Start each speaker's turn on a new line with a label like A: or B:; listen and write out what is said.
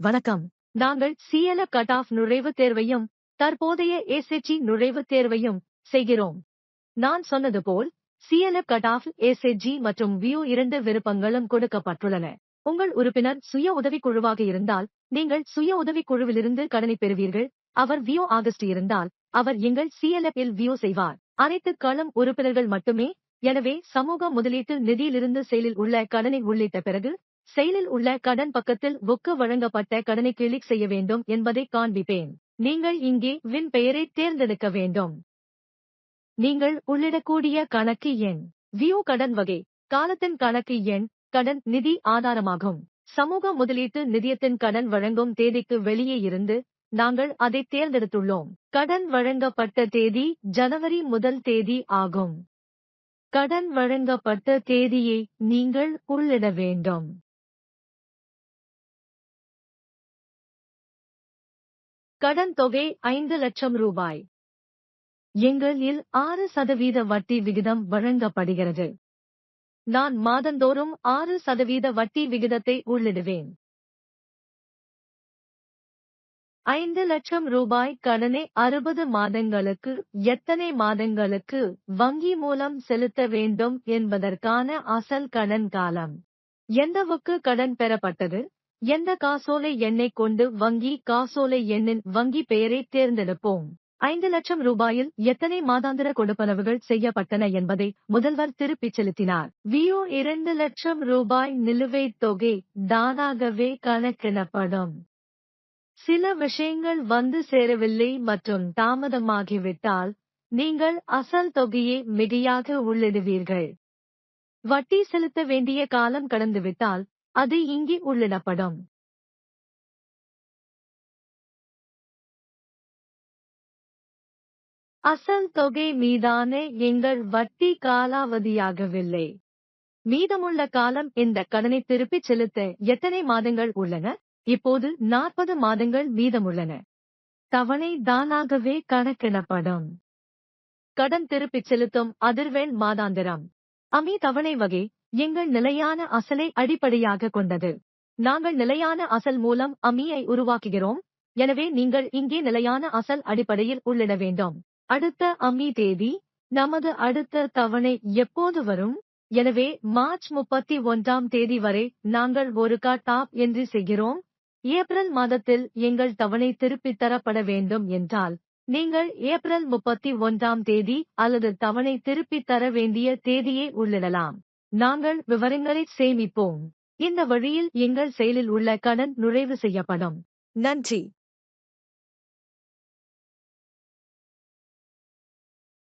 A: வணக்கம். நாங்கள் சிஎல cut off நுழைவுத் தேர்வையும் தற்போதைய ஏசெச்சி நுழைவுத் தேர்வையும் செய்கிறோம். நான் சொன்னது போல் சிஎல கட் ஆஃப் ஏசெஜி மற்றும் வியூ இரண்டு விருப்பங்களும் கொடுக்கப்பட்டுள்ளன. உங்கள் உறுப்பினர் சுய உதவிக் குழுவாக இருந்தால் நீங்கள் சுய உதவிக் குழுவிலிருந்து கடனை பெறுவீர்கள். அவர் வியூ ஆகஸ்ட் இருந்தால் அவர் எங்கள் சிஎல்எஃப் இல் வியூ செய்வார். அனைத்து களம் உறுப்பினர்கள் மட்டுமே. எனவே சமூக முதலீட்டு நிதியிலிருந்து செயலில் உள்ள கடனை உள்ளிட்ட பிறகு செயலில் உள்ள கடன் பக்கத்தில் ஒக்க வழங்கப்பட்ட கடனை கிளிக் செய்ய வேண்டும் என்பதை காண்பிப்பேன். நீங்கள் இங்கே வின் பெயரை தேர்ந்தெடுக்க வேண்டும். நீங்கள் உள்ளிடக்கூடிய கணக்கு எண். வியூ கடன் வகை. காலத்தின் கணக்கு எண் கடன் நிதி ஆதாரமாகும். சமூக முதலீட்டு நிதியத்தின் கடன் வழங்கும் தேதிக்கு வெளியே இருந்து நாங்கள் அதை தேர்ந்தெடுத்துள்ளோம். கடன் வழங்கப்பட்ட தேதி ஜனவரி முதல் தேதி ஆகும். கடன் வழங்கப்பட்ட தேதியை நீங்கள் உள்ளிட வேண்டும். கடன் தொகை ஐந்து லட்சம் ரூபாய். எங்களில் ஆறு சதவீத வட்டி விகிதம் வழங்கப்படுகிறது. நான் மாதந்தோறும் ஆறு சதவீத வட்டி விகிதத்தை உள்ளிடுவேன். ஐந்து லட்சம் ரூபாய் கடனை அறுபது மாதங்களுக்கு எத்தனை மாதங்களுக்கு வங்கி மூலம் செலுத்த வேண்டும் என்பதற்கான அசல் கடன் காலம். எந்தவுக்கு கடன் பெறப்பட்டது? எந்த காசோலை எண்ணை கொண்டு வங்கி காசோலை எண்ணின் வங்கி பெயரை தேர்ந்தெடுப்போம்? ஐந்து லட்சம் ரூபாயில் எத்தனை மாதாந்திர கொடுப்பனவுகள் செய்யப்பட்டன என்பதை முதல்வர் திருப்பிச் செலுத்தினார். வியோ இரண்டு லட்சம் ரூபாய் நிலுவைத் தொகை தானாகவே கணக்கிடப்படும். சில விஷயங்கள் வந்து சேரவில்லை மற்றும் தாமதமாகிவிட்டால் நீங்கள் அசல் தொகையை மிகையாக உள்ளிடுவீர்கள். வட்டி செலுத்த வேண்டிய காலம் கடந்துவிட்டால் அது இங்கே உள்ளிடப்படும். அசல் தொகை மீதான எங்கள் வட்டி காலாவதியாகவில்லை. மீதமுள்ள காலம் இந்த கடனை திருப்பிச் செலுத்த எத்தனை மாதங்கள் உள்ளன? இப்போது நாற்பது மாதங்கள் மீதமுள்ளன. தவணை தானாகவே கணக்கிடப்படும். கடன் திருப்பிச் செலுத்தும் அதிர்வெண் மாதாந்திரம். அமி தவணை வகை எங்கள் நிலையான அசலை அடிப்படையாக கொண்டது. நாங்கள் நிலையான அசல் மூலம் அமியை உருவாக்குகிறோம். எனவே நீங்கள் இங்கே நிலையான அசல் அடிப்படையில் உள்ளிட வேண்டும். அடுத்த அம்மி தேதி நமது அடுத்த தவணை எப்போது வரும்? எனவே மார்ச் முப்பத்தி ஒன்றாம் தேதி வரை நாங்கள் ஒரு டாப் என்று செய்கிறோம். ஏப்ரல் மாதத்தில் எங்கள் தவணை திருப்பித் தரப்பட வேண்டும் என்றால் நீங்கள் ஏப்ரல் முப்பத்தி ஒன்றாம் தேதி அல்லது தவணை திருப்பித் தர வேண்டிய தேதியை உள்ளிடலாம். நாங்கள் விவரங்களை சேமிப்போம். இந்த வழியில் எங்கள் செயலில் உள்ள கடன் நுழைவு செய்யப்படும். நன்றி.